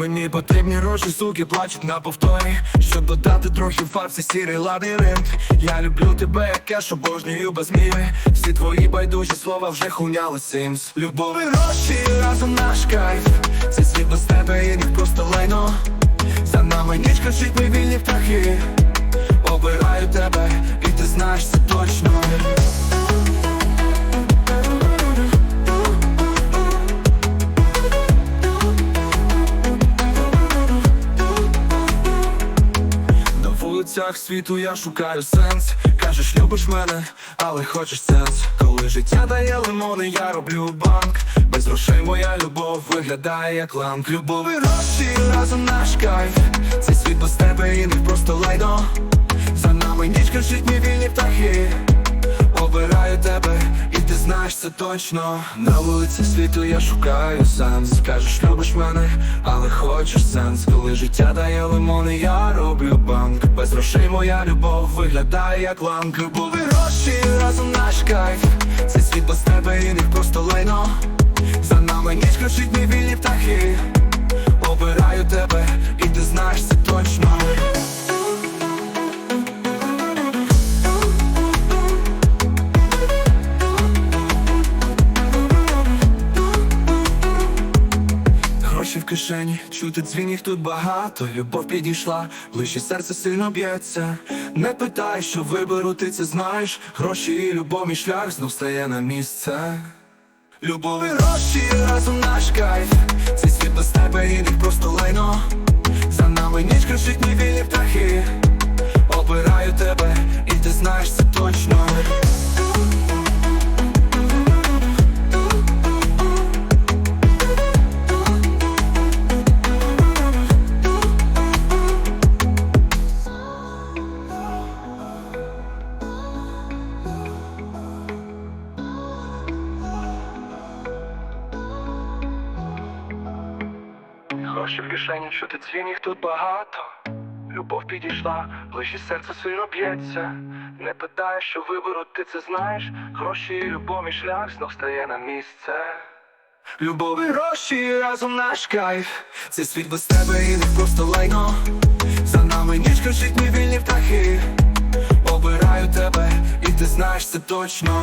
Мені потрібні гроші, суки плачуть на повторі. Щоб додати трохи фарб, це сірий лабіринт. Я люблю тебе, як кеш, обожнюю без міри. Всі твої байдужі слова вже хуняли симс Любов і гроші разом наш кайф. Це світ без тебе і них просто лайно За нами ніч кричить ми вільні птахи. Обираю тебе, і ти знаєш це точно вулицях світу я шукаю сенс. Кажеш, любиш мене, але хочеш сенс Коли життя дає лимони, я роблю банк. Без грошей моя любов виглядає як ланк. Любов і гроші разом наш кайф. Цей світ без тебе і не просто лайно. За нами ніч кричить мій вільні птахи. Обираю тебе, знаєш це точно. На вулиці світу я шукаю сенс. Кажеш, любиш мене, але хочеш сенс. Коли життя дає лимони, я роблю банк. Без грошей моя любов виглядає як ланк. Любов і гроші разом наш кайф. Цей світ без тебе і них просто лайно. За нами ніч кричить мій вільні птахи. Обираю тебе, і ти знаєш це точно Гроші в кишені, чути дзвінів тут багато. Любов підійшла, ближче серце сильно б'ється. Не питай, що виберу, ти це знаєш. Гроші і любов, мій шлях знов стає на місце. Любов і гроші разом наш кайф. Цей світ без тебе не просто лайно. За нами ніч кричить ні вільні птахи. Гроші в кишені, що ти їх тут багато. Любов підійшла, ближче серце сильно б'ється. Не питай, що виберу, ти це знаєш. Гроші і любов, мій шлях знов стає на місце. Любов і гроші разом наш кайф. Це світ без тебе і не просто лайно. За нами ніч кричить мій вільні птахи. Обираю тебе, і ти знаєш це точно.